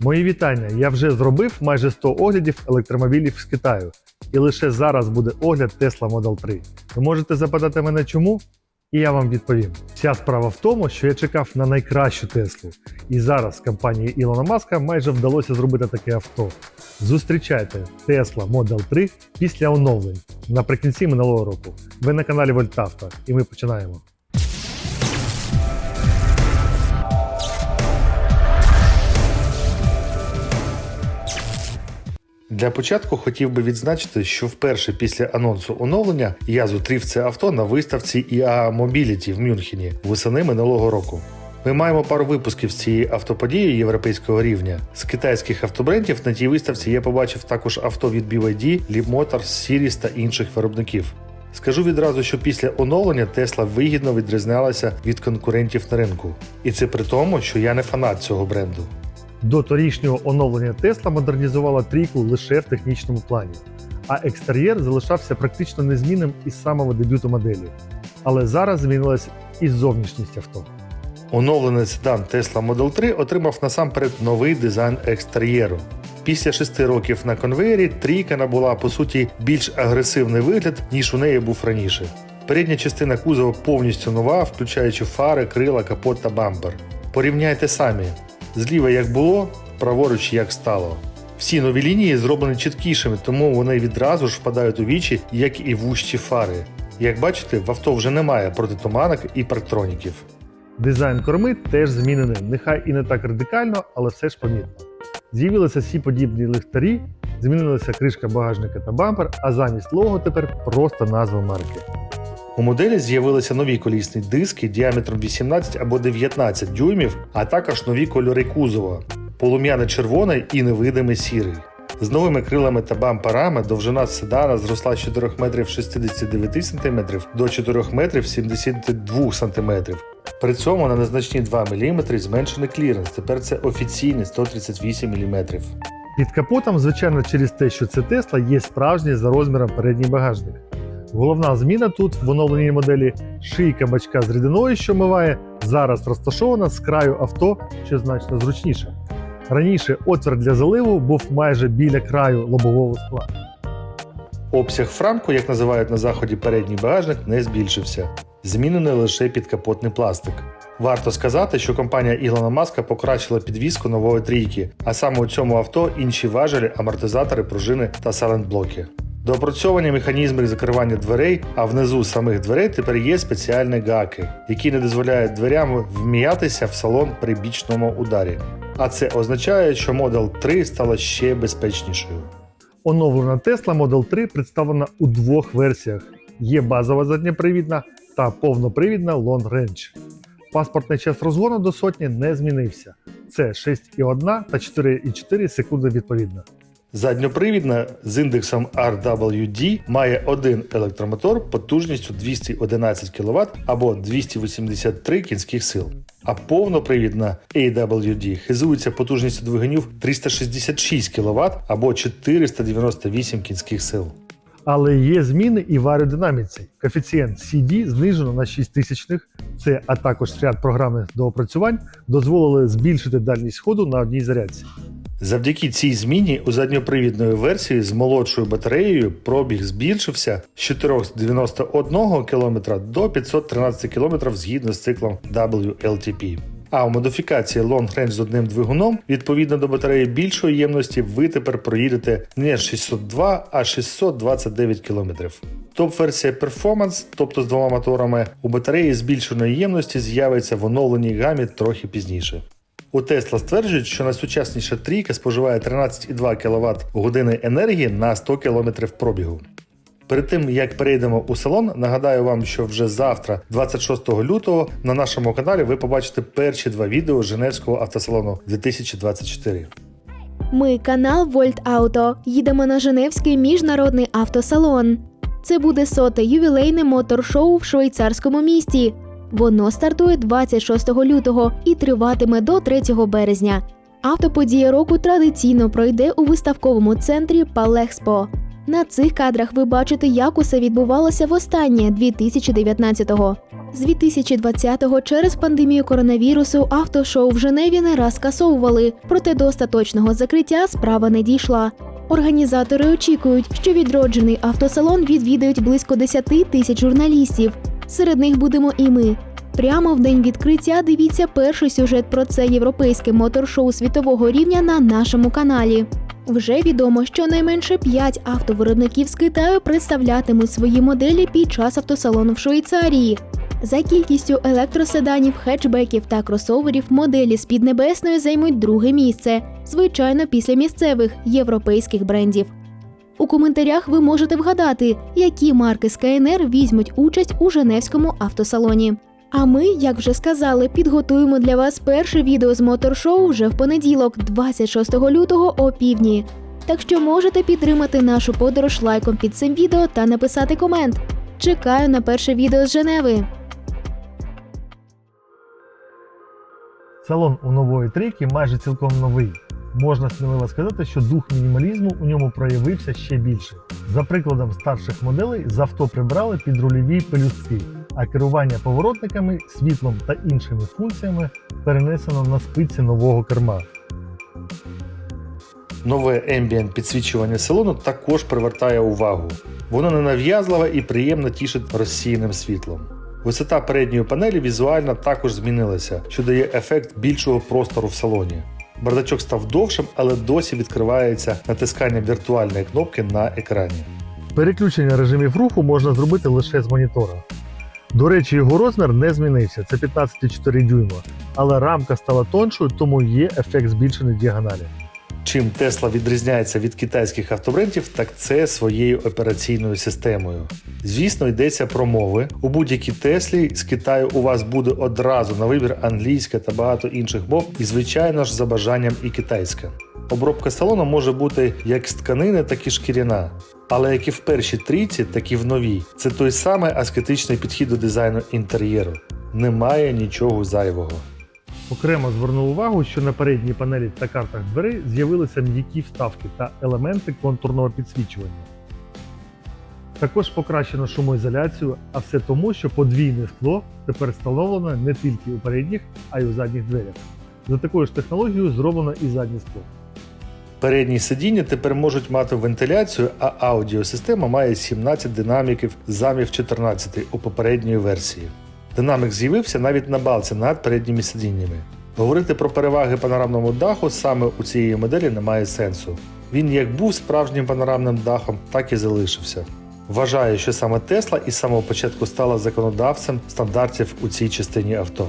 Мої вітання. Я вже зробив майже 100 оглядів електромобілів з Китаю. І лише зараз буде огляд Tesla Model 3. Ви можете запитати мене чому? І я вам відповім. Вся справа в тому, що я чекав на найкращу Теслу. І зараз компанії Ілона Маска майже вдалося зробити таке авто. Зустрічайте Tesla Model 3 після оновлень наприкінці минулого року. Ви на каналі Вольтавто, і ми починаємо. Для початку хотів би відзначити, що вперше після анонсу оновлення я зустрів це авто на виставці IAA Mobility в Мюнхені восени минулого року. Ми маємо пару випусків з цієї автоподії європейського рівня. З китайських автобрендів на тій виставці я побачив також авто від BYD, Leap Motors, Series та інших виробників. Скажу відразу, що після оновлення Tesla вигідно відрізнялася від конкурентів на ринку. І це при тому, що я не фанат цього бренду. До торішнього оновлення Tesla модернізувала трійку лише в технічному плані, а екстер'єр залишався практично незмінним із самого дебюту моделі. Але зараз змінилась і зовнішність авто. Оновлений седан Tesla Model 3 отримав насамперед новий дизайн екстер'єру. Після шести років на конвеєрі трійка набула по суті більш агресивний вигляд, ніж у неї був раніше. Передня частина кузова повністю нова, включаючи фари, крила, капот та бампер. Порівняйте самі. Зліва як було, праворуч як стало. Всі нові лінії зроблені чіткішими, тому вони відразу ж впадають у вічі, як і вущі фари. Як бачите, в авто вже немає протитуманок і парктроніків. Дизайн корми теж змінений, нехай і не так радикально, але все ж помітно. З'явилися всі подібні ліхтарі, змінилася кришка багажника та бампер, а замість лого тепер просто назва марки. У моделі з'явилися нові колісні диски діаметром 18 або 19 дюймів, а також нові кольори кузова полум'яне червоний і невидимий сірий. З новими крилами та бамперами довжина седана зросла з 4 метрів 69 см до 4 метрів 72 см. При цьому на незначні 2 мм зменшений кліренс. Тепер це офіційний 138 мм. Під капотом, звичайно, через те, що це Тесла, є справжній за розміром передній багажник. Головна зміна тут в оновленій моделі шийка бачка з рідиною, що миває, зараз розташована з краю авто, що значно зручніше. Раніше отвір для заливу був майже біля краю лобового скла. Обсяг франку, як називають на заході передній багажник, не збільшився. Змінений лише підкапотний пластик. Варто сказати, що компанія Ілона Маска покращила підвіску нової трійки, а саме у цьому авто інші важелі, амортизатори, пружини та салентблоки. Доопрацьовані механізми закривання дверей, а внизу самих дверей тепер є спеціальні гаки, які не дозволяють дверям вміятися в салон при бічному ударі. А це означає, що Model 3 стала ще безпечнішою. Оновлена Tesla Model 3 представлена у двох версіях: є базова задньопривідна та повнопривідна Long Range. Паспортний час розгону до сотні не змінився. Це 6,1 та 4,4 секунди відповідно. Задньопривідна з індексом RWD має один електромотор потужністю 211 кВт або 283 кінських сил. А повнопривідна AWD хизується потужністю двигунів 366 кВт або 498 кінських сил. Але є зміни і в аеродинаміці. Коефіцієнт CD знижено на 6 тисячних. Це, а також ряд програмних доопрацювань дозволили збільшити дальність ходу на одній зарядці. Завдяки цій зміні у задньопривідної версії з молодшою батареєю пробіг збільшився з 491 км до 513 км згідно з циклом WLTP. А у модифікації Long Range з одним двигуном, відповідно до батареї більшої ємності, ви тепер проїдете не 602, а 629 км. Топ-версія Performance, тобто з двома моторами, у батареї збільшеної ємності з'явиться в оновленій гамі трохи пізніше. У Tesla стверджують, що найсучасніша трійка споживає 13,2 кВт години енергії на 100 км пробігу. Перед тим як перейдемо у салон, нагадаю вам, що вже завтра, 26 лютого, на нашому каналі ви побачите перші два відео Женевського автосалону 2024. Ми канал Вольт Ауто. Їдемо на Женевський міжнародний автосалон. Це буде соте ювілейне мотор-шоу в швейцарському місті. Воно стартує 26 лютого і триватиме до 3 березня. Автоподія року традиційно пройде у виставковому центрі Палехспо. На цих кадрах ви бачите, як усе відбувалося востаннє 2019-го. З 2020-го через пандемію коронавірусу автошоу в Женеві не раз скасовували, проте до остаточного закриття справа не дійшла. Організатори очікують, що відроджений автосалон відвідають близько 10 тисяч журналістів. Серед них будемо і ми. Прямо в день відкриття дивіться перший сюжет про це європейське моторшоу світового рівня на нашому каналі. Вже відомо, що найменше 5 автовиробників з Китаю представлятимуть свої моделі під час автосалону в Швейцарії. За кількістю електроседанів, хетчбеків та кросоверів моделі з Піднебесної займуть друге місце, звичайно, після місцевих європейських брендів. У коментарях ви можете вгадати, які марки з КНР візьмуть участь у Женевському автосалоні. А ми, як вже сказали, підготуємо для вас перше відео з моторшоу вже в понеділок, 26 лютого о півдні. Так що можете підтримати нашу подорож лайком під цим відео та написати комент. Чекаю на перше відео з Женеви. Салон у нової трійки майже цілком новий. Можна сміливо сказати, що дух мінімалізму у ньому проявився ще більше. За прикладом старших моделей з авто прибрали підрульові пелюстки, а керування поворотниками, світлом та іншими функціями перенесено на спиці нового керма. Нове ембієнт підсвічування салону також привертає увагу. Воно ненав'язливе і приємно тішить розсіяним світлом. Висота передньої панелі візуально також змінилася, що дає ефект більшого простору в салоні. Бардачок став довшим, але досі відкривається натисканням віртуальної кнопки на екрані. Переключення режимів руху можна зробити лише з монітора. До речі, його розмір не змінився, це 15,4 дюйма, але рамка стала тоншою, тому є ефект збільшеної діагоналі. Чим Tesla відрізняється від китайських автобрендів, так це своєю операційною системою. Звісно, йдеться про мови. У будь-якій Теслі з Китаю у вас буде одразу на вибір англійська та багато інших мов, і, звичайно ж, за бажанням і китайська. Обробка салону може бути як з тканини, так і шкіряна. Але як і в першій трійці, так і в новій. Це той самий аскетичний підхід до дизайну інтер'єру. Немає нічого зайвого. Окремо звернув увагу, що на передній панелі та картах дверей з'явилися м'які вставки та елементи контурного підсвічування. Також покращено шумоізоляцію, а все тому, що подвійне скло тепер встановлено не тільки у передніх, а й у задніх дверях. За такою ж технологією зроблено і заднє скло. Передні сидіння тепер можуть мати вентиляцію, а аудіосистема має 17 динаміків замів 14 у попередньої версії. Динамік з'явився навіть на балці над передніми сидіннями. Говорити про переваги панорамному даху саме у цієї моделі немає сенсу. Він як був справжнім панорамним дахом, так і залишився. Вважаю, що саме Tesla із самого початку стала законодавцем стандартів у цій частині авто.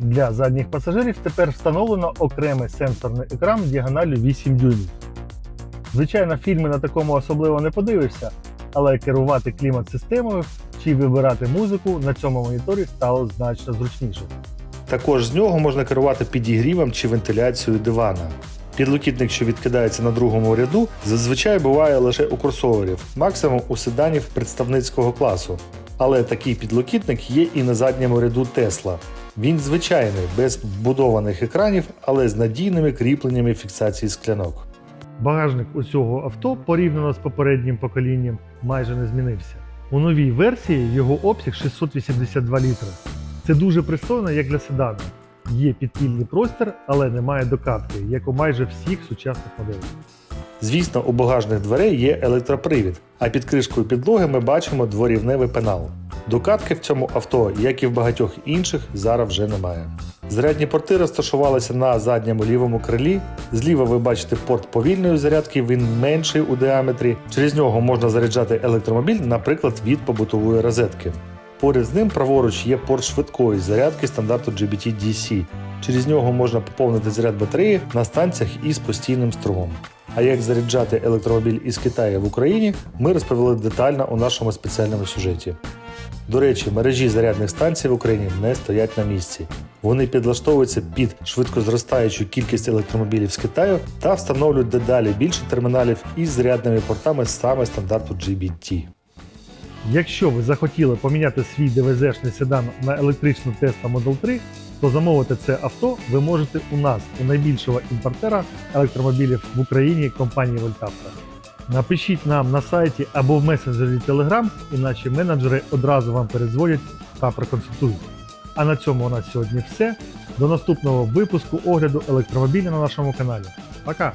Для задніх пасажирів тепер встановлено окремий сенсорний екран діагоналю 8 дюймів. Звичайно, фільми на такому особливо не подивишся, але керувати клімат-системою чи вибирати музику на цьому моніторі стало значно зручніше. Також з нього можна керувати підігрівом чи вентиляцією дивана. Підлокітник, що відкидається на другому ряду, зазвичай буває лише у кросоверів, максимум у седанів представницького класу. Але такий підлокітник є і на задньому ряду Tesla. Він звичайний, без вбудованих екранів, але з надійними кріпленнями фіксації склянок. Багажник у цього авто порівняно з попереднім поколінням майже не змінився. У новій версії його обсяг 682 літри. Це дуже пристойно як для седану. Є підпільний простір, але немає докатки, як у майже всіх сучасних моделей. Звісно, у багажних дверей є електропривід, а під кришкою підлоги ми бачимо дворівневий пенал. Докатки в цьому авто, як і в багатьох інших, зараз вже немає. Зарядні порти розташувалися на задньому лівому крилі. Зліва ви бачите порт повільної зарядки, він менший у діаметрі. Через нього можна заряджати електромобіль, наприклад, від побутової розетки. Поряд з ним праворуч є порт швидкої зарядки стандарту GBT-DC. Через нього можна поповнити заряд батареї на станціях із постійним струмом. А як заряджати електромобіль із Китаю в Україні, ми розповіли детально у нашому спеціальному сюжеті. До речі, мережі зарядних станцій в Україні не стоять на місці. Вони підлаштовуються під швидко зростаючу кількість електромобілів з Китаю та встановлюють дедалі більше терміналів із зарядними портами саме стандарту GBT. Якщо ви захотіли поміняти свій ДВЗ-шний седан на електричну Tesla Model 3, то замовити це авто ви можете у нас, у найбільшого імпортера електромобілів в Україні компанії Voltapra. Напишіть нам на сайті або в месенджері Telegram, і наші менеджери одразу вам передзвонять та проконсультують. А на цьому у нас сьогодні все. До наступного випуску огляду електромобіля на нашому каналі. Пока!